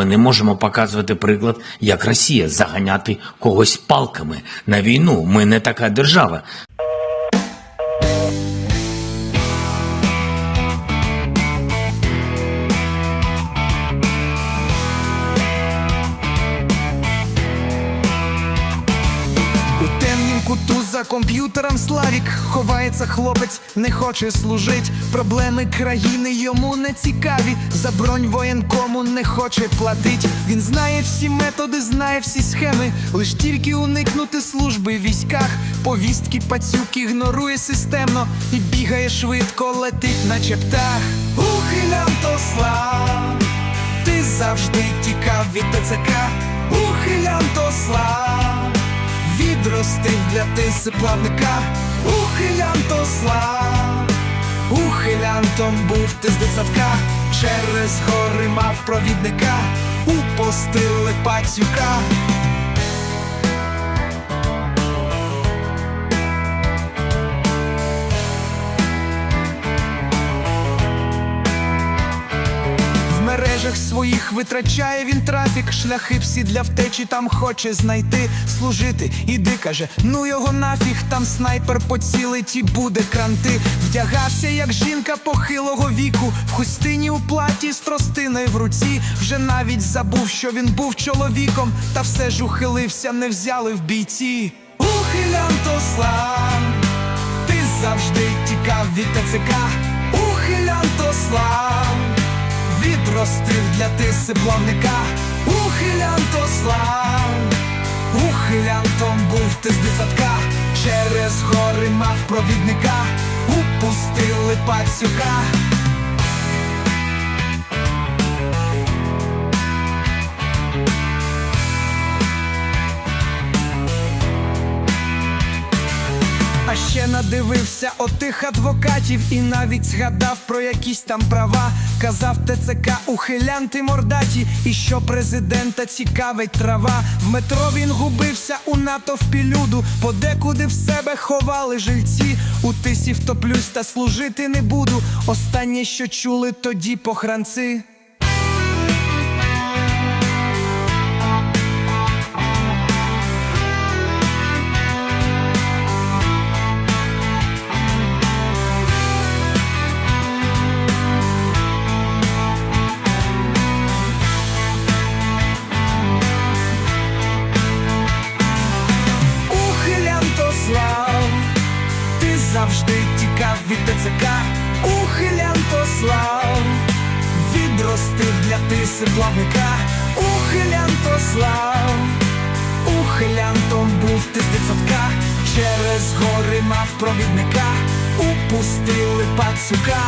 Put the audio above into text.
Ми не можемо показувати приклад, як Росія заганяти когось палками на війну. Ми не така держава. Куту за комп'ютером Славік ховається хлопець, не хоче служить. Проблеми країни йому не цікаві. За бронь воєнкому не хоче платить. Він знає всі методи, знає всі схеми. Лиш тільки уникнути служби в військах. Повістки пацюк ігнорує системно і бігає швидко, летить, наче птах. Ухилян то слав, ти завжди тікав від ТЦК. Ухилян то слав відростив для тиси плавника, ухилянто слав, ухилянтом був ти з дитсадка, через гори мав провідника, упостили пацюка. Мережах своїх витрачає він трафік, шляхи всі для втечі там хоче знайти, служити. Іди каже, ну його нафіг, там снайпер поцілить і буде кранти. Вдягався, як жінка похилого віку, в хустині у платі з тростиною в руці. Вже навіть забув, що він був чоловіком, та все ж ухилився, не взяли в бійці. Ухилян то слав, ти завжди тікав від ТЦК, ухилян то слав для тиси плавника, ухилянто слав, ухилянтом був ти з дитсадка, через гори мав провідника, упустили пацюка. Надивився отих адвокатів і навіть згадав про якісь там права. Казав ТЦК ухилянти мордаті, і що президента цікавить трава. В метро він губився у натовпі люду, подекуди в себе ховали жильці. У тисі втоплюсь та служити не буду. Останнє, що чули тоді похранці. Завжди тікав від ТЦК, ухилянто слав, відростив для тиси плавника, ухилянто слав, ухилянтом був ти з дитсадка, через гори мав провідника, упустили пацюка.